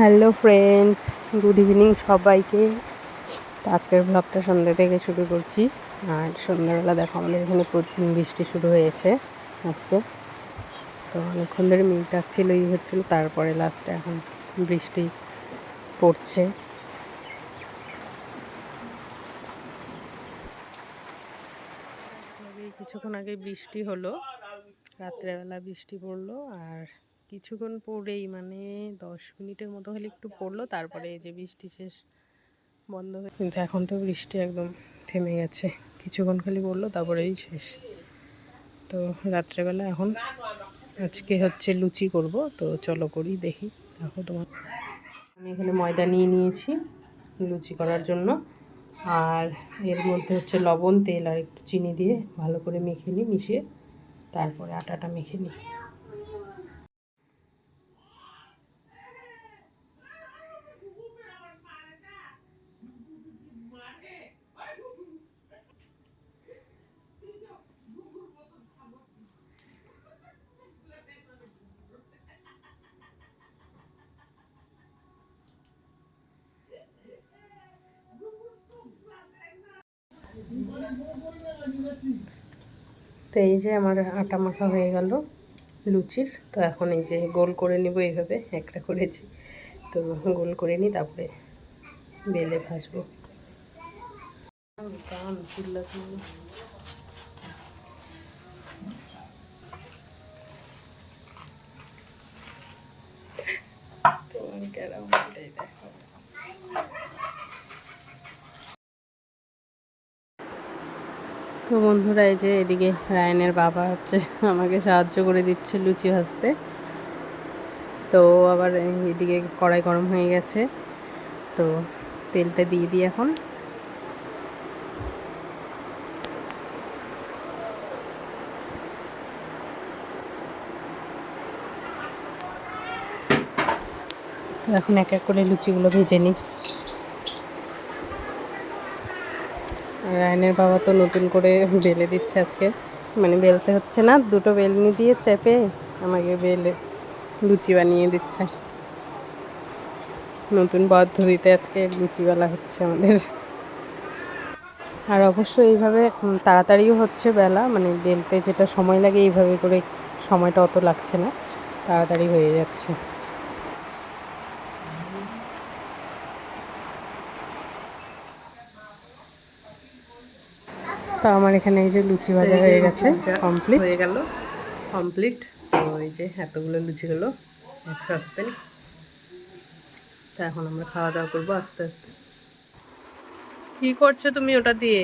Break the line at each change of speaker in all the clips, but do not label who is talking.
Hello friends, good evening সবাইকে। তো আজকের ব্লগটা সন্ধ্যা থেকে শুরু করছি। আর সন্ধ্যাবেলা দেখো আমাদের এখানে বৃষ্টি শুরু হয়েছে আজকে। তো অনেকক্ষণ ধরে মেঘ ডাকছিল ই হচ্ছিল, তারপরে লাস্টে এখন বৃষ্টি পড়ছে। কিছুক্ষণ আগে বৃষ্টি হলো, রাত্রেবেলা বৃষ্টি পড়ল, আর কিছুক্ষণ পরেই মানে দশ মিনিটের মতো হলে একটু পড়ল, তারপরে এই যে বৃষ্টি শেষ বন্ধ হয়ে কিন্তু এখন তো বৃষ্টি একদম থেমে গেছে। কিছুক্ষণ খালি পড়ল, তারপরেই শেষ। তো রাত্রেবেলা এখন আজকে হচ্ছে লুচি করব, তো চলো করি দেখি। দেখো তোমার। আমি এখানে ময়দা নিয়ে নিয়েছি লুচি করার জন্য, আর এর মধ্যে হচ্ছে লবণ, তেল আর একটু চিনি দিয়ে ভালো করে মেখে নিই, মিশিয়ে তারপরে আটাটা মেখে নিই। তো এই যে আমার আটা মাখা হয়ে গেল, লুচির। তো এখন এই যে গোল করে নিব এইভাবে, একটা করেছি। তো গোল করে নিই, তারপরে বেলে ভাজবো। তোমার তো বন্ধুরা, এই যে এদিকে রায়নের বাবা হচ্ছে আমাকে সাহায্য করে দিচ্ছে লুচি ভাজতে। তো আবার এদিকে কড়াই গরম হয়ে গেছে, তো তেলটা দিয়ে দিই এখন। এখন এক এক করে লুচিগুলো ভেজে নিই রায়নের বাবা তো নতুন করে বেলে দিচ্ছে আজকে। মানে বেলতে হচ্ছে না, দুটো বেলনি দিয়ে চেপে আমাকে বেলে লুচি বানিয়ে দিচ্ছে। নতুন পদ্ধতিতে আজকে লুচিওয়ালা হচ্ছে আমাদের। আর অবশ্যই এইভাবে তাড়াতাড়িও হচ্ছে বেলা মানে বেলতে যেটা সময় লাগে এইভাবে করে সময়টা অত লাগছে না, তাড়াতাড়ি হয়ে যাচ্ছে। তো আমার এখানে এই যে লুচি ভাজা হয়ে গেছে কমপ্লিট হয়ে গেল কমপ্লিট তো এই যে এতগুলো লুচি হলো এক সসপেন তো এখন আমরা খাওয়া দাওয়া করব আস্তে আস্তে। কি করছ তুমি ওটা দিয়ে?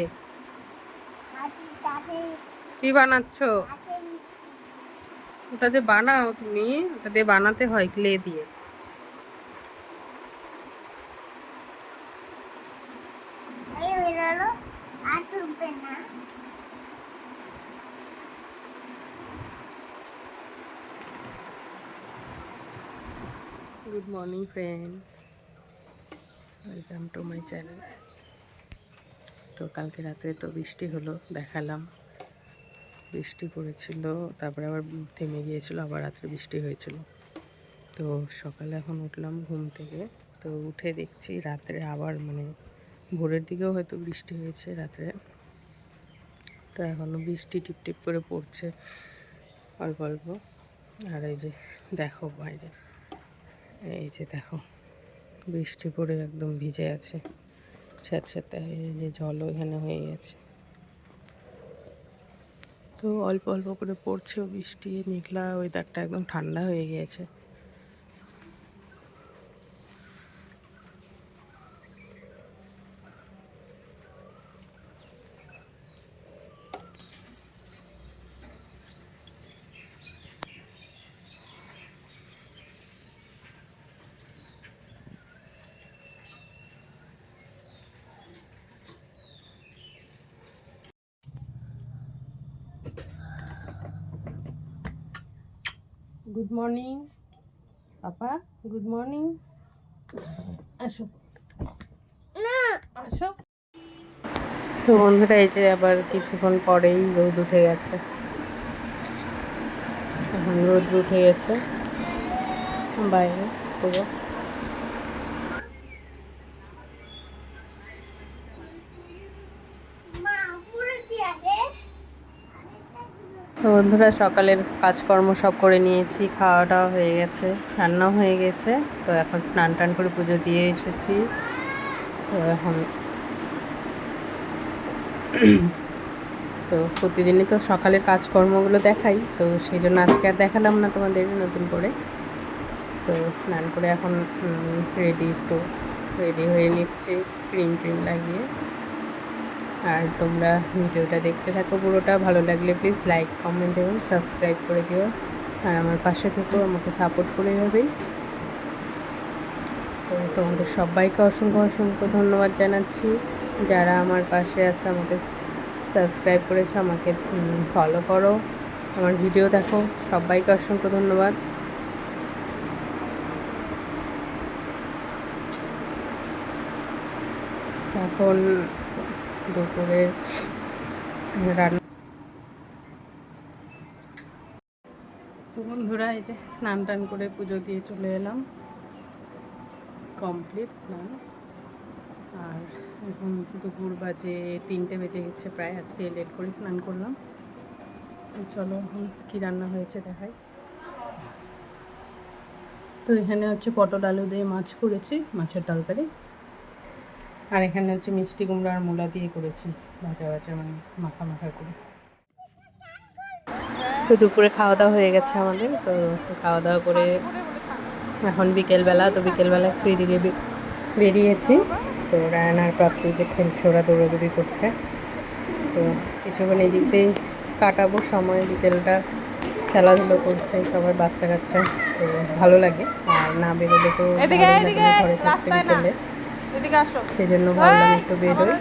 কি বানাচ্ছ? ওটা দিয়ে বানাও তুমি ওটা দিয়ে বানাতে হয় ক্লে দিয়ে। Good morning friend welcome to my channel তো কালকে রাত্রে তো বৃষ্টি হলো, দেখালাম। বৃষ্টি পড়েছিল, তারপরে আবার থেমে গিয়েছিল, আবার রাত্রে বৃষ্টি হয়েছিল। তো সকালে এখন উঠলাম ঘুম থেকে। তো উঠে দেখছি রাত্রে আবার মানে ভোরের দিকেও হয়তো বৃষ্টি হয়েছে রাত্রে। তো এখনও বৃষ্টি টিপ টিপ করে পড়ছে, অল্প অল্প। আর এই যে দেখো বাইরে। এই যে দেখো, বৃষ্টি পড়ে একদম ভিজে আছে স্যাঁত স্যাঁতস্যাঁতে এই যে জলও এখানে হয়ে গেছে। তো অল্প অল্প করে পড়ছেও বৃষ্টি, মেঘলা ওয়েদারটা একদম ঠান্ডা হয়ে গিয়েছে। Good morning papa good morning আসো আসো তো বন্ধুরা এই যে আবার কিছুক্ষণ পরেই রোদ উঠে গেছে। এখন রোদ উঠে গেছে। বাইরে পুরো। তো বন্ধুরা, সকালের কাজকর্ম সব করে নিয়েছি খাওয়া দাওয়া হয়ে গেছে, রান্নাও হয়ে গেছে। তো এখন স্নান টান করে পুজো দিয়ে এসেছি। তো এখন তো প্রতিদিনই তো সকালের কাজকর্মগুলো দেখাই। তো সেই জন্য আজকে আর দেখালাম না তোমাদের নতুন করে। তো স্নান করে এখন রেডি একটু রেডি হয়ে নিচ্ছি ক্রিম ক্রিম লাগিয়ে। আর তোমরা ভিডিওটা দেখতে থাকো পুরোটা। ভালো লাগলে প্লিজ লাইক কমেন্ট এবং সাবস্ক্রাইব করে দিও। আর আমার পাশে থেকেও আমাকে সাপোর্ট করে যাবেই তো তোমাদের সবাইকে অসংখ্য অসংখ্য ধন্যবাদ জানাচ্ছি। যারা আমার পাশে আছে, আমাকে সাবস্ক্রাইব করেছ, আমাকে ফলো করো। আমার ভিডিও দেখো। সবাইকে অসংখ্য ধন্যবাদ। এখন দুপুরের রান্না। তো বন্ধুরা, এই যে স্নান টান করে পুজো দিয়ে চলে এলাম। কমপ্লিট স্নান। আর এখন দুপুর বাজে তিনটে বেজে গেছে, প্রায় আজকে লেট করে স্নান করলাম। চলো এখন কী রান্না হয়েছে দেখাই। তো এখানে হচ্ছে পটল আলু দিয়ে মাছ করেছি, মাছের তরকারি। আর এখানে হচ্ছে মিষ্টি কুমড়ো আর মূলা দিয়ে করেছি। ভাজা ভাজা মানে মাখা মাখা করে। তো দুপুরে খাওয়া দাওয়া হয়ে গেছে আমাদের তো খাওয়া দাওয়া করে এখন বিকেলবেলা তো বিকেলবেলা একটু এদিকে বেরিয়েছি। তো রায়নার প্রাপ্তি যে খেলছে ওরা দৌড়াদৌড়ি করছে। তো কিছুক্ষণ এদিক দিয়ে কাটাবো সময় বিকেলটা খেলাধুলো করছে সবাই বাচ্চা কাচ্চা তো ভালো লাগে। আর না বেরোলে তো ঘরে থাকতে বিকেলে সেই জন্য ভাবলাম একটু বেরোই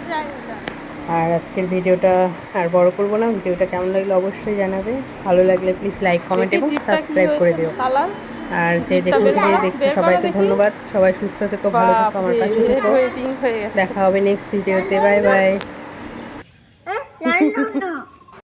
আর আজকের ভিডিওটা আর বড় করব না ভিডিওটা কেমন লাগল অবশ্যই জানাবে। ভালো লাগলে প্লিজ লাইক কমেন্ট এবং সাবস্ক্রাইব করে দিও। আর যে যেখান থেকে দেখছে সবাইকে ধন্যবাদ। সবাই সুস্থ থেকো ভালো থেকো আমার পাশে থেকো।
হয়ে
দেখা হবে নেক্সট ভিডিওতে বাই বাই.